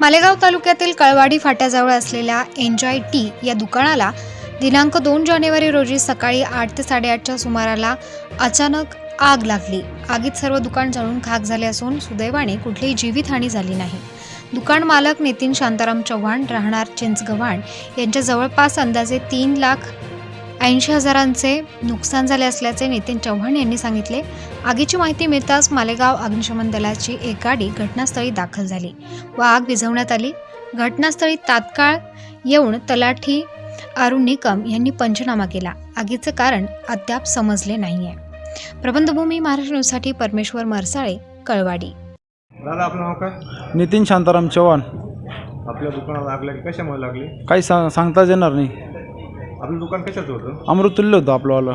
मालेगाव तालुक्यातील कळवाडी फाट्याजवळ असलेल्या एन्जॉय टी या दुकानाला दिनांक दोन जानेवारी रोजी सकाळी आठ ते साडेआठच्या सुमाराला अचानक आग लागली. आगीत सर्व दुकान जळून खाक झाले असून सुदैवाने कुठलीही जीवितहानी झाली नाही. दुकान मालक नितीन शांताराम चव्हाण राहणार चिंचगव्हाण यांच्या जवळपास अंदाजे तीन लाख ऐंशी हजारांचे नुकसान झाले असल्याचे नितीन चव्हाण यांनी सांगितले. आगीची माहिती मिळताच मालेगाव अग्निशमन दलाची एक गाडी घटनास्थळी दाखल झाली व आग विझवण्यात आली. घटनास्थळी तात्काळ येऊन तलाठी अरुण निकम यांनी पंचनामा केला. आगीचे कारण अद्याप समजले नाहीये. प्रबंधभूमी महाराष्ट्र न्यूजसाठी परमेश्वर मरसाळे कळवाडी. दादा आपलं नाव काय? नितीन शांताराम चव्हाण. आपल्या दुकानाला लागलं की कशामुळे लागली? काही सांग सांगताच येणार नाही. आपलं दुकान कशाचं होतं? अमृतुल्य होतं आपलंवालं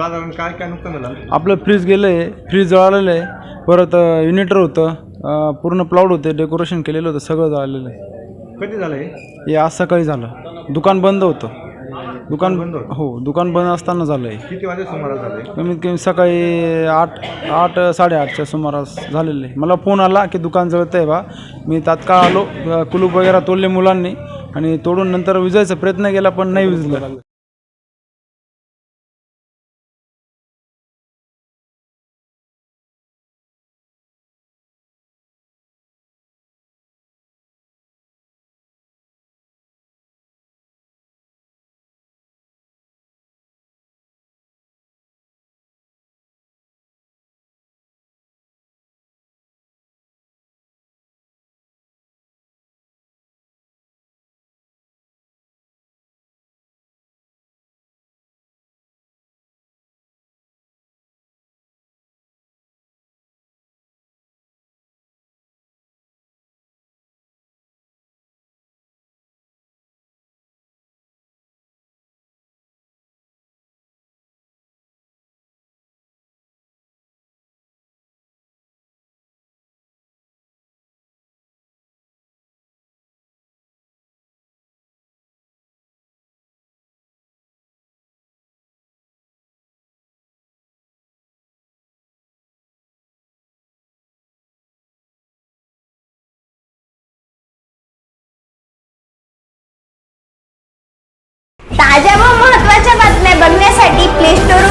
साधारण काय काय नुकसान झालं? आपलं फ्रीज गेलं आहे फ्रीज जळालेलं आहे. परत युनिटर होतं. अं, पूर्ण प्लाउड होते डेकोरेशन केलेलं होतं सगळं जळालेलं आहे. कधी झालं हे? हे आज सकाळी झालं. दुकान बंद होतं. दुकान बंद होतं? हो दुकान बंद असताना झालं आहे किती वाजे सुमारास झाले कमीत कमी सकाळी आठ आठ साडेआठच्या सुमारास झालेलं आहे. मला फोन आला की दुकान जळतं आहे बा. मी तात्काळ आलो. अं, कुलूप वगैरे तोडले मुलांनी आणि तोडून नंतर विजायचा प्रयत्न केला पण नाही विजलं. ताज्या व महत्त्वाच्या बातम्या बघण्यासाठी प्ले स्टोर